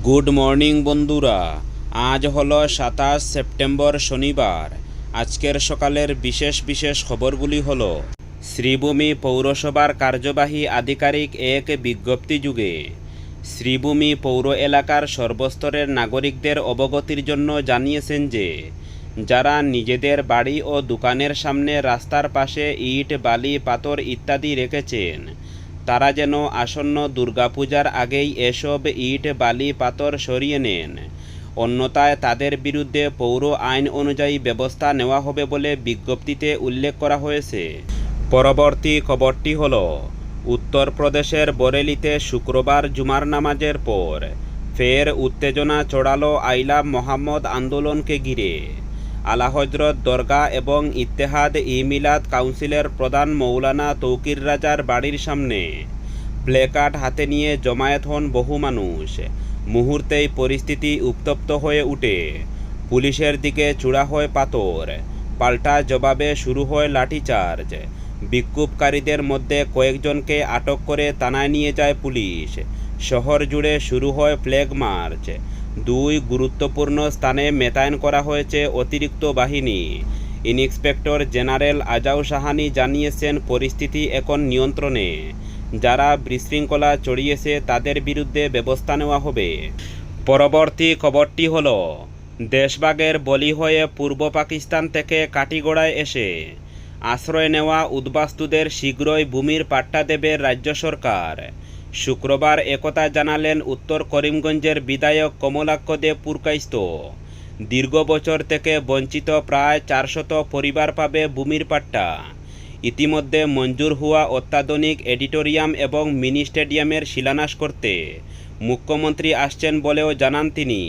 Good morning বন্ধুরা। আজ হলো সাতাশ সেপ্টেম্বর শনিবার। আজকের সকালের বিশেষ বিশেষ খবরগুলি হলো, শ্রীভূমি পৌরসভার কার্যবাহী আধিকারিক এক বিজ্ঞপ্তি যুগে, শ্রীভূমি পৌর এলাকার সর্বস্তরের নাগরিকদের অবগতির জন্য জানিয়েছেন যে, যারা নিজেদের বাড়ি ও দোকানের সামনে রাস্তার পাশে ইট, বালি, পাথর ইত্যাদি রেখেছেন তারা যেন আসন্ন দুর্গাপূজার আগেই এসব ইট, বালি, পাথর সরিয়ে নেন। অন্যথায় তাদের বিরুদ্ধে পৌর আইন অনুযায়ী ব্যবস্থা নেওয়া হবে বলে বিজ্ঞপ্তিতে উল্লেখ করা হয়েছে। পরবর্তী খবরটি হল, উত্তরপ্রদেশের বরেলিতে শুক্রবার জুমার নামাজের পর ফের উত্তেজনা চড়ালো আইলা মোহাম্মদ আন্দোলনকে ঘিরে। আলা হজরত দরগা এবং ইত্তেহাদ ই মিলাদ কাউন্সিলের প্রধান মৌলানা তৌকির রাজার বাড়ির সামনে। প্লেকার্ড হাতে নিয়ে জমায়েত হন বহু মানুষ। মুহূর্তেই পরিস্থিতি উত্তপ্ত হয়ে উঠে। পুলিশের দিকে চূড়া হয় পাথর। পাল্টা জবাবে শুরু হয় লাঠিচার্জ। বিক্ষোভকারীদের মধ্যে কয়েকজনকে আটক করে থানায় নিয়ে যায় পুলিশ। শহর জুড়ে শুরু হয় ফ্ল্যাগ মার্চ। দুই গুরুত্বপূর্ণ স্থানে মেতায়েন করা হয়েছে অতিরিক্ত বাহিনী। ইন্সপেক্টর জেনারেল আজাউ সাহানি জানিয়েছেন, পরিস্থিতি এখন নিয়ন্ত্রণে। যারা বিশৃঙ্খলা চড়িয়েছে তাদের বিরুদ্ধে ব্যবস্থা নেওয়া হবে। পরবর্তী খবরটি হল, দেশভাগের বলি হয়ে পূর্ব পাকিস্তান থেকে কাটিগড়ায় এসে আশ্রয় নেওয়া উদ্বাস্তুদের শীঘ্রই ভূমির পাট্টা দেবে রাজ্য সরকার। শুক্রবার একথা জানালেন উত্তর করিমগঞ্জের বিধায়ক কমলাক্ষ দেব পুরকাইস্ত। দীর্ঘ বছর থেকে বঞ্চিত প্রায় চারশত পরিবার পাবে ভূমির পাট্টা। ইতিমধ্যে মঞ্জুর হওয়া অত্যাধুনিক এডিটোরিয়াম এবং মিনি স্টেডিয়ামের শিলান্যাস করতে মুখ্যমন্ত্রী আসছেন বলেও জানান তিনি।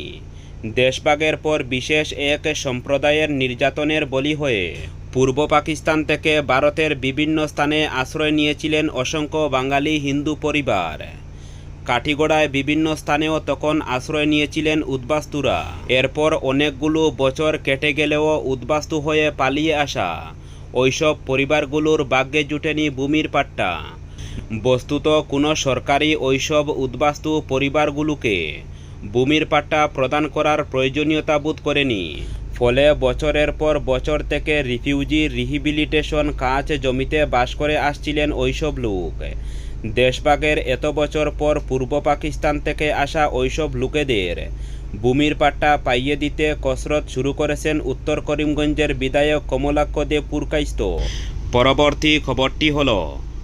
দেশভাগের পর বিশেষ এক সম্প্রদায়ের নির্যাতনের বলি হয়ে পূর্ব পাকিস্তান থেকে ভারতের বিভিন্ন স্থানে আশ্রয় নিয়েছিলেন অসংখ্য বাঙালি হিন্দু পরিবার। কাঠিগড়ায় বিভিন্ন স্থানেও তখন আশ্রয় নিয়েছিলেন উদ্বাস্তুরা। এরপর অনেকগুলো বছর কেটে গেলেও উদ্বাস্তু হয়ে পালিয়ে আসা ওইসব পরিবারগুলোর ভাগ্যে জুটেনি ভূমির পাট্টা। বস্তুত কোনো সরকারি ওইসব উদ্বাস্তু পরিবারগুলোকে ভূমির পাট্টা প্রদান করার প্রয়োজনীয়তা বোধ করেনি। ফলে বছরের পর বছর থেকে রিফিউজি রিহিবিলিটেশন কাজ জমিতে বাস করে আসছিলেন ওইসব লোক। দেশভাগের এত বছর পর পূর্ব পাকিস্তান থেকে আসা ওইসব লোকেদের ভূমির পাট্টা পাইয়ে দিতে কসরত শুরু করেছেন উত্তর করিমগঞ্জের বিধায়ক কমলাক্ষ দেব পুরকাইস্ত পরবর্তী খবরটি হল,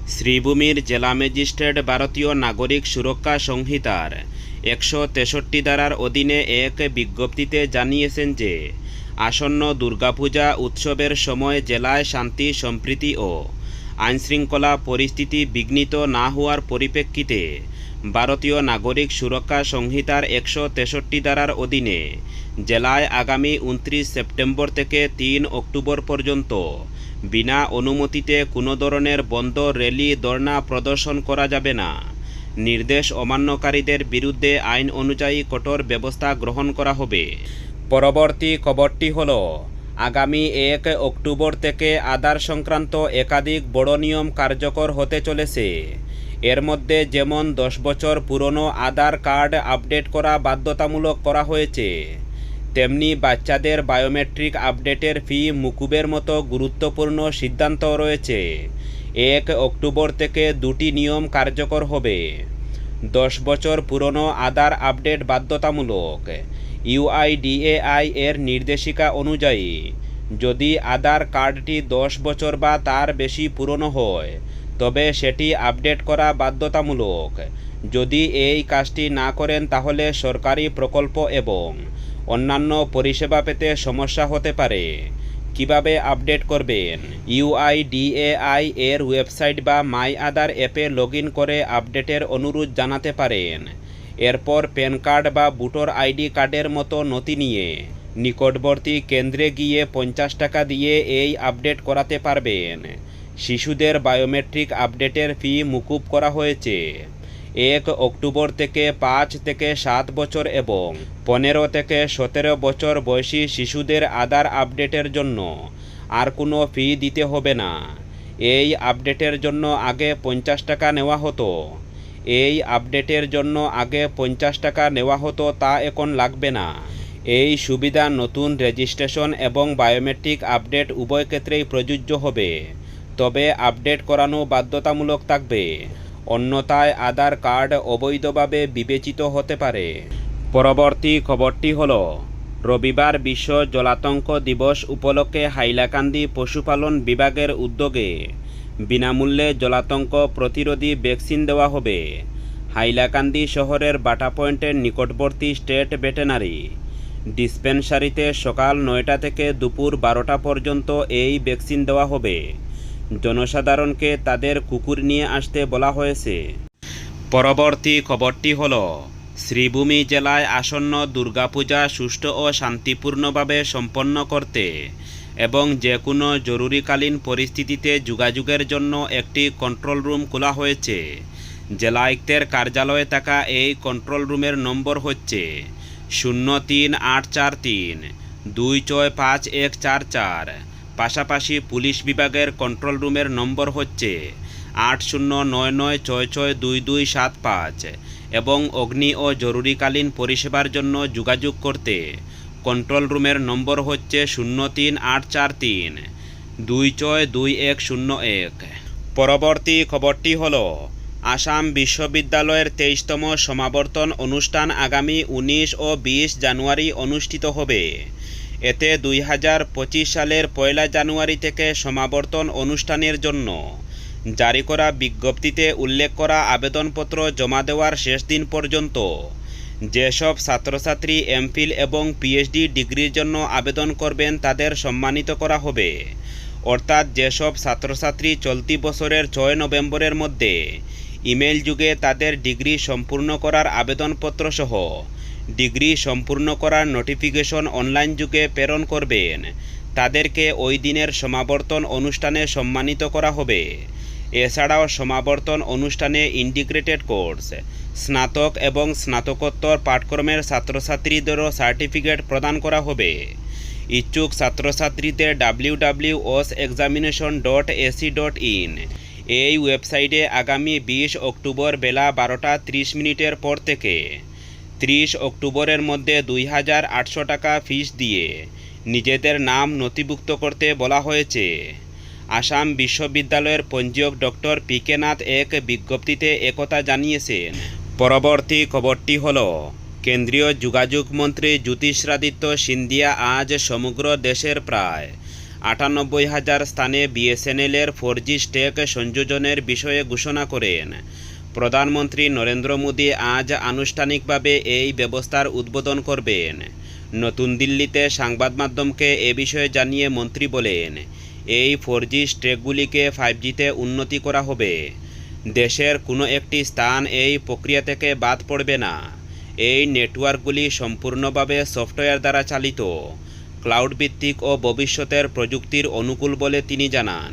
শ্রীভূমির জেলা ম্যাজিস্ট্রেট ভারতীয় নাগরিক সুরক্ষা সংহিতার একশো তেষট্টি ধারার অধীনে এক বিজ্ঞপ্তিতে জানিয়েছেন যে, আসন্ন দুর্গাপূজা উৎসবের সময় জেলায় শান্তি, সম্প্রীতি ও আইনশৃঙ্খলা পরিস্থিতি বিঘ্নিত না হওয়ার পরিপ্রেক্ষিতে ভারতীয় নাগরিক সুরক্ষা সংহিতার একশো তেষট্টি ধারার অধীনে জেলায় আগামী উনত্রিশ সেপ্টেম্বর থেকে তিন অক্টোবর পর্যন্ত বিনা অনুমতিতে কোনো ধরনের বন্ধ র্যালি, ধর্ণা প্রদর্শন করা যাবে না। নির্দেশ অমান্যকারীদের বিরুদ্ধে আইন অনুযায়ী কঠোর ব্যবস্থা গ্রহণ করা হবে। পরবর্তী খবরটি হল, আগামী এক অক্টোবর থেকে আধার সংক্রান্ত একাধিক বড় নিয়ম কার্যকর হতে চলেছে। এর মধ্যে যেমন দশ বছর পুরনো আধার কার্ড আপডেট করা বাধ্যতামূলক করা হয়েছে, তেমনি বাচ্চাদের বায়োমেট্রিক আপডেটের ফি মুকুবের মতো গুরুত্বপূর্ণ সিদ্ধান্ত রয়েছে। এক অক্টোবর থেকে দুটি নিয়ম কার্যকর হবে। দশ বছর পুরনো আধার আপডেট বাধ্যতামূলক। ইউআইডিএআই এর নির্দেশিকা অনুযায়ী, যদি আধার কার্ডটি দশ বছর বা তার বেশি পুরনো হয়, তবে সেটি আপডেট করা বাধ্যতামূলক। যদি এই কাজটি না করেন, তাহলে সরকারি প্রকল্প এবং অন্যান্য পরিষেবা পেতে সমস্যা হতে পারে। কীভাবে আপডেট করবেন? ইউআইডিএআই এর ওয়েবসাইট বা মাই আধার অ্যাপে লগ করে আপডেটের অনুরোধ জানাতে পারেন। এরপর প্যান কার্ড বা ভোটার আইডি কার্ডের মতো নথি নিয়ে নিকটবর্তী কেন্দ্রে গিয়ে পঞ্চাশ টাকা দিয়ে এই আপডেট করাতে পারবেন। শিশুদের বায়োমেট্রিক আপডেটের ফি মুকুব করা হয়েছে। এক অক্টোবর থেকে পাঁচ থেকে সাত বছর এবং পনেরো থেকে সতেরো বছর বয়সী শিশুদের আধার আপডেটের জন্য আর কোনো ফি দিতে হবে না। এই আপডেটের জন্য আগে পঞ্চাশ টাকা নেওয়া হতো। এই আপডেটের জন্য আগে পঞ্চাশ টাকা নেওয়া হতো তা এখন লাগবে না। এই সুবিধা নতুন রেজিস্ট্রেশন এবং বায়োমেট্রিক আপডেট উভয় ক্ষেত্রেই প্রযোজ্য হবে। তবে আপডেট করানো বাধ্যতামূলক থাকবে। অন্যথায় আধার কার্ড অবৈধভাবে বিবেচিত হতে পারে। পরবর্তী খবরটি হল, রবিবার বিশ্ব জলাতঙ্ক দিবস উপলক্ষে হাইলাকান্দি পশুপালন বিভাগের উদ্যোগে বিনামূল্যে জলাতঙ্ক প্রতিরোধী ভ্যাকসিন দেওয়া হবে। হাইলাকান্দি শহরের বাটা পয়েন্টের নিকটবর্তী স্টেট ভেটেনারি ডিসপেন্সারিতে সকাল নয়টা থেকে দুপুর বারোটা পর্যন্ত এই ভ্যাকসিন দেওয়া হবে। জনসাধারণকে তাদের কুকুর নিয়ে আসতে বলা হয়েছে। পরবর্তী খবরটি হল, শ্রীভূমি জেলায় আসন্ন দুর্গাপূজা সুষ্ঠু ও শান্তিপূর্ণভাবে সম্পন্ন করতে এবং যে কোনো জরুরিকালীন পরিস্থিতিতে যোগাযোগের জন্য একটি কন্ট্রোল রুম খোলা হয়েছে। জেলা আয়ুক্তের কার্যালয়ে থাকা এই কন্ট্রোল রুমের নম্বর হচ্ছে শূন্য তিন আট চার তিন, দুই ছয় পাঁচ এক চার চার। পাশাপাশি পুলিশ বিভাগের কন্ট্রোল রুমের নম্বর হচ্ছে আট শূন্য নয় নয় ছয় ছয় দুই দুই সাত পাঁচ এবং অগ্নি ও জরুরিকালীন পরিষেবার জন্য যোগাযোগ করতে কন্ট্রোল রুমের নম্বর হচ্ছে শূন্য তিন আট চার তিন দুই ছয় দুই এক শূন্য এক। পরবর্তী খবরটি হল, আসাম বিশ্ববিদ্যালয়ের তেইশতম সমাবর্তন অনুষ্ঠান আগামী উনিশ ও বিশ জানুয়ারি অনুষ্ঠিত হবে। এতে দুই হাজার পঁচিশ সালের পয়লা জানুয়ারি থেকে সমাবর্তন অনুষ্ঠানের জন্য জারি করা বিজ্ঞপ্তিতে উল্লেখ করা আবেদনপত্র জমা দেওয়ার শেষ দিন পর্যন্ত যেসব ছাত্রছাত্রী এমফিল এবং পিএইচডি ডিগ্রির জন্য আবেদন করবেন তাদের সম্মানিত করা হবে। অর্থাৎ যেসব ছাত্রছাত্রী চলতি বছরের ছয় নভেম্বরের মধ্যে ইমেল যুগে তাদের ডিগ্রি সম্পূর্ণ করার আবেদনপত্র সহ ডিগ্রি সম্পূর্ণ করার নোটিফিকেশন অনলাইন যুগে প্রেরণ করবেন। তাদেরকে ওই দিনের সমাবর্তন অনুষ্ঠানে সম্মানিত করা হবে। এছাড়াও সমাবর্তন অনুষ্ঠানে ইন্টিগ্রেটেড কোর্স স্নাতক এবং স্নাতকোত্তর পাঠক্রমের ছাত্রছাত্রীদেরও সার্টিফিকেট প্রদান করা হবে। ইচ্ছুক ছাত্রছাত্রীদের W W ওস examination dot AC dot in এই ওয়েবসাইটে আগামী বিশ অক্টোবর বেলা বারোটা ত্রিশ মিনিটের পর থেকে ত্রিশ অক্টোবরের মধ্যে দুই হাজার আটশো টাকা ফিস দিয়ে নিজেদের নাম নথিভুক্ত করতে বলা হয়েছে। আসাম বিশ্ববিদ্যালয়ের পঞ্জীয়ক ডক্টর পি কে নাথ এক বিজ্ঞপ্তিতে একথা জানিয়েছেন। পরবর্তী খবরটি হল, কেন্দ্রীয় যোগাযোগ মন্ত্রী জ্যোতিষাদিত্য সিন্ধিয়া আজ সমগ্র দেশের প্রায় আটানব্বই হাজার স্থানে বিএসএনএলের ফোর জি স্টেক সংযোজনের বিষয়ে ঘোষণা করেন। প্রধানমন্ত্রী নরেন্দ্র মোদী আজ আনুষ্ঠানিকভাবে এই ব্যবস্থার উদ্বোধন করবেন। নতুন দিল্লিতে সংবাদ মাধ্যমকে এ বিষয়ে জানিয়ে মন্ত্রী বলেন, এই ফোর জি স্ট্রেকগুলিকে ফাইভ জিতে উন্নতি করা হবে। দেশের কোনো একটি স্থান এই প্রক্রিয়া থেকে বাদ পড়বে না। এই নেটওয়ার্কগুলি সম্পূর্ণভাবে সফটওয়্যার দ্বারা চালিত, ক্লাউড ভিত্তিক ও ভবিষ্যতের প্রযুক্তির অনুকূল বলে তিনি জানান।